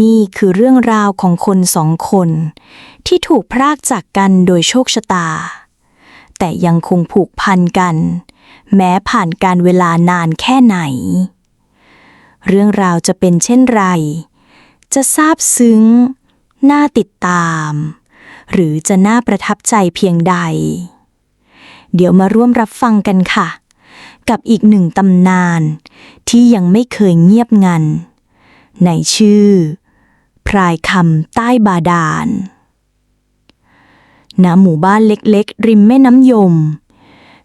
นี่คือเรื่องราวของคนสองคน ที่ถูกพรากจากกันโดยโชคชะตา แต่ยังคงผูกพันกัน แม้ผ่านการเวลานานแค่ไหน เรื่องราวจะเป็นเช่นไร จะซาบซึ้ง น่าติดตาม หรือจะน่าประทับใจเพียงใด เดี๋ยวมาร่วมรับฟังกันค่ะ กับอีกหนึ่งตำนานที่ยังไม่เคยเงียบงันในชื่อ พรายคำใต้บาดาล ณ หมู่บ้านเล็กๆ ริมแม่น้ำยม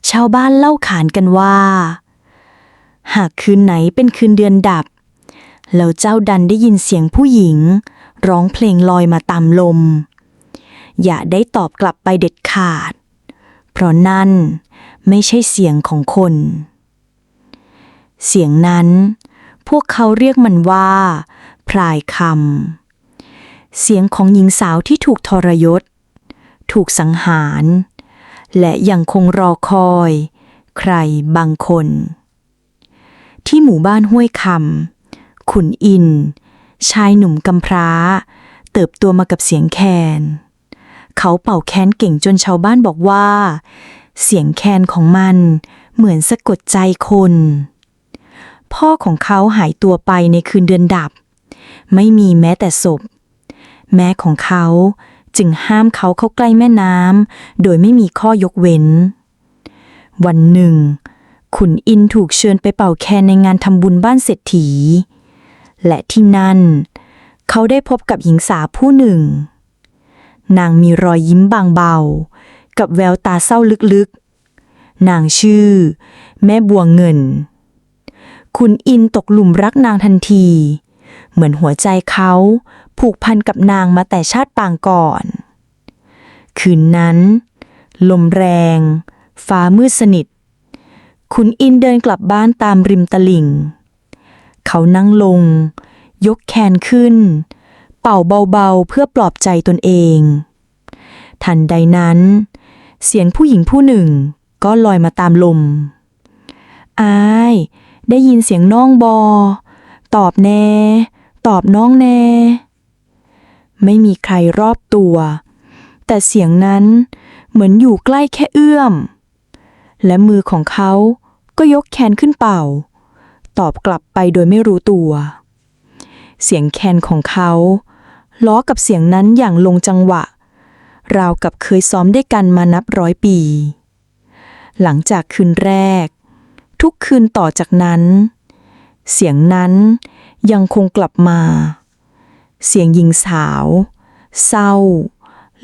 ชาวบ้านเล่าขานกันว่า หากคืนไหนเป็นคืนเดือนดับ แล้วเจ้าดันได้ยินเสียงผู้หญิง ร้องเพลงลอยมาตามลม อย่าได้ตอบกลับไปเด็ดขาด เพราะนั่นไม่ใช่เสียงของคน เสียงนั้นพวกเขาเรียกมันว่า พรายคำ เสียงของหญิงสาวที่ถูกทรยศ ถูกสังหาร และยังคงรอคอย ใครบางคน ที่หมู่บ้านห้วยคำขุนอิน ชายหนุ่มกำพร้า เติบโตมากับเสียงแคน เขาเป่าแคนเก่งจนชาวบ้านบอกว่า เสียงแคนของมันเหมือนสะกดใจคน พ่อของเขาหายตัวไปในคืนเดือนดับ ไม่มีแม้แต่ศพ แม่ของเขาจึงห้ามเขาเข้าใกล้แม่น้ำโดยไม่มีข้อยกเว้น วันหนึ่ง ขุนอินถูกเชิญไปเป่าแคนในงานทำบุญบ้านเศรษฐี และที่นั่น เขาได้พบกับหญิงสาวผู้หนึ่ง นางมีรอยยิ้มบางเบา กับแววตาเศร้าลึกๆ นางชื่อ แม่บัวเงิน คุณอินตกหลุมรักนางทันที เหมือนหัวใจเขา ผูกพันกับนางมาแต่ชาติปางก่อน คืนนั้น ลมแรง ฟ้ามืดสนิทคุณอินเดินกลับบ้านตามริมตลิ่ง เขานั่งลง ยกแขนขึ้น เป่าเบาๆเพื่อปลอบใจตนเอง ทันใดนั้น เสียงผู้หญิงผู้หนึ่งก็ลอยมาตามลม อาย ได้ยินเสียงน้องบอ ตอบแน่ ตอบน้องแน่ ไม่มีใครรอบตัว แต่เสียงนั้นเหมือนอยู่ใกล้แค่เอื้อม และมือของเขาก็ยกแขนขึ้นเป่า ตอบกลับไปโดยไม่รู้ตัว เสียงแคนของเขาล้อกับเสียงนั้นอย่างลงจังหวะ ราวกับเคยซ้อมด้วยกันมานับร้อยปี หลังจากคืนแรก ทุกคืนต่อจากนั้น เสียงนั้นยังคงกลับมา เสียงหญิงสาว เศร้า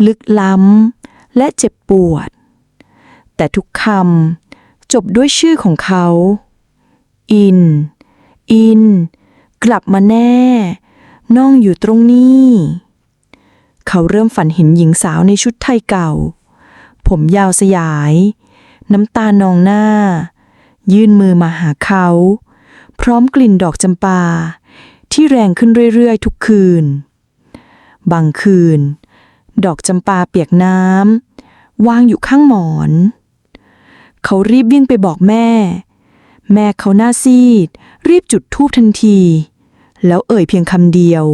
ลึกล้ำ และเจ็บปวด แต่ทุกคำจบด้วยชื่อของเขา อิน อิน กลับมาแน่ น้องอยู่ตรงนี้ เขาเริ่มฝันเห็นหญิงสาวในชุดไทยเก่า ผมยาวสยาย น้ำตานองหน้า ยื่นมือมาหาเขา พร้อมกลิ่นดอกจำปา ที่แรงขึ้นเรื่อยๆ ทุกคืน บางคืน ดอกจำปาเปียกน้ำวางอยู่ข้างหมอน เขารีบวิ่งไปบอกแม่ แม่เขาหน้าซีด รีบจุดธูปทันที แล้วเอ่ยเพียงคำเดียว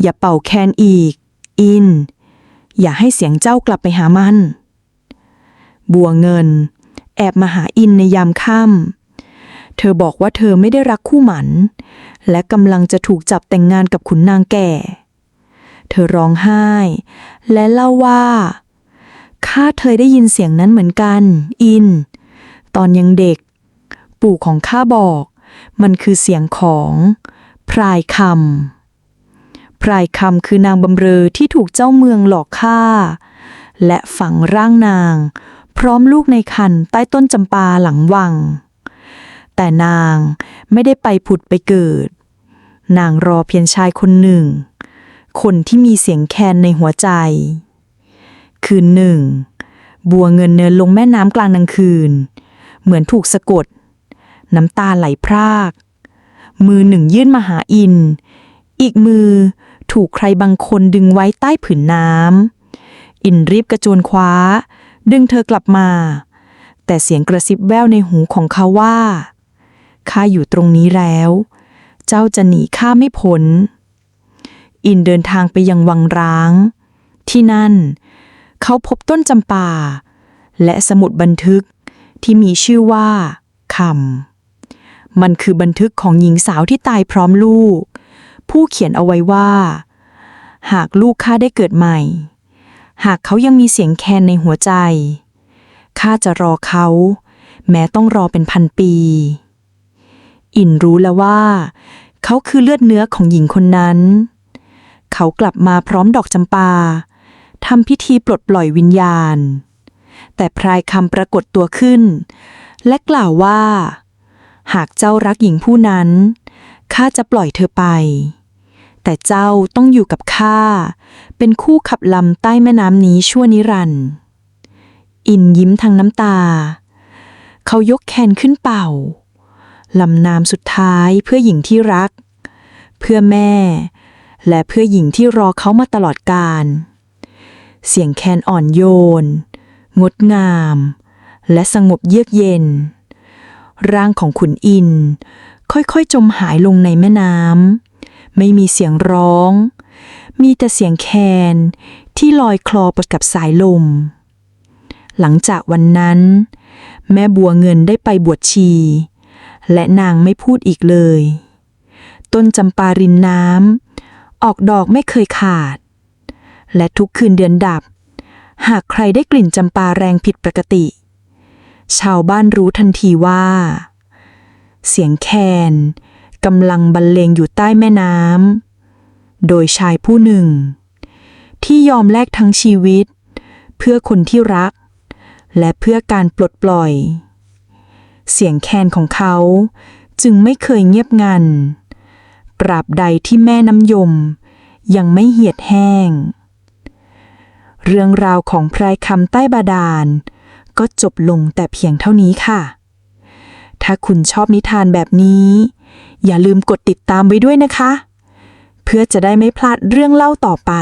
อย่าเป่าแคนอีก อิน อย่าให้เสียงเจ้ากลับไปหามัน บัวเงิน แอบมาหาอินในยามค่ำ เธอบอกว่าเธอไม่ได้รักคู่หมัน และกำลังจะถูกจับแต่งงานกับขุนนางแก่ เธอร้องไห้ และเล่าว่าข้าเคยได้ยินเสียงนั้นเหมือนกัน อิน ตอนยังเด็ก ปู่ของข้าบอก มันคือเสียงของพรายคำพรายคำคือนางบำเรอที่ถูกเจ้าเมืองหลอกฆ่า และฝังร่างนาง พร้อมลูกในคันใต้ต้นจำปาหลังวัง แต่นางไม่ได้ไปผุดไปเกิด นางรอเพียงชายคนหนึ่ง คนที่มีเสียงแคนในหัวใจ คืนหนึ่ง บัวเงินเนินลงแม่น้ำกลางกลางคืน เหมือนถูกสะกด น้ำตาไหลพราก มือหนึ่งยื่นมาหาอิน อีกมือถูกใครบางคนดึงไว้ใต้ผืนน้ำ อินรีบกระโจนคว้า ดึงเธอกลับมา แต่เสียงกระซิบแว่วในหูของเขาว่า ข้าอยู่ตรงนี้แล้ว เจ้าจะหนีข้าไม่พ้น อินเดินทางไปยังวังร้าง ที่นั่น เขาพบต้นจำปา และสมุดบันทึกที่มีชื่อว่าคำมันคือบันทึกของหญิงสาวที่ตายพร้อมลูก ผู้เขียนเอาไว้ว่า หากลูกข้าได้เกิดใหม่ หากเขายังมีเสียงแคนในหัวใจข้าจะรอเขา แม้ต้องรอเป็นพันปี อินรู้แล้วว่า เขาคือเลือดเนื้อของหญิงคนนั้น เขากลับมาพร้อมดอกจำปาทำพิธีปลดปล่อยวิญญาณ แต่พรายคำปรากฏตัวขึ้น และกล่าวว่า หากเจ้ารักหญิงผู้นั้นข้าจะปล่อยเธอไป แต่เจ้าต้องอยู่กับข้าเป็นคู่ขับลำใต้แม่น้ำนี้ชั่วนิรันดร์อินยิ้มทางน้ำตา เขายกแขนขึ้นเป่า ลำนามสุดท้ายเพื่อหญิงที่รัก เพื่อแม่ และเพื่อหญิงที่รอเขามาตลอดกาลเสียงแคนอ่อนโยน งดงาม และสงบเยือกเย็น ร่างของขุนอิน ค่อยๆ จมหายลงในแม่น้ำไม่มีเสียงร้อง มีแต่เสียงแคนที่ลอยคลอไปกับสายลม หลังจากวันนั้น แม่บัวเงินได้ไปบวชชี และนางไม่พูดอีกเลย ต้นจำปารินน้ำออกดอกไม่เคยขาด และทุกคืนเดือนดับ หากใครได้กลิ่นจำปาแรงผิดปกติ ชาวบ้านรู้ทันทีว่า เสียงแคนกำลังบรรเลงอยู่ใต้แม่น้ำโดยชายผู้หนึ่ง ที่ยอมแลกทั้งชีวิต เพื่อคนที่รัก และเพื่อการปลดปล่อย เสียงแคนของเขา จึงไม่เคยเงียบงันตราบใดที่แม่น้ำยม ยังไม่เหียดแห้ง เรื่องราวของพรายคำใต้บาดาล ก็จบลงแต่เพียงเท่านี้ค่ะ ถ้าคุณชอบนิทานแบบนี้ อย่าลืมกดติดตามไว้ด้วยนะคะ เพื่อจะได้ไม่พลาดเรื่องเล่าต่อไป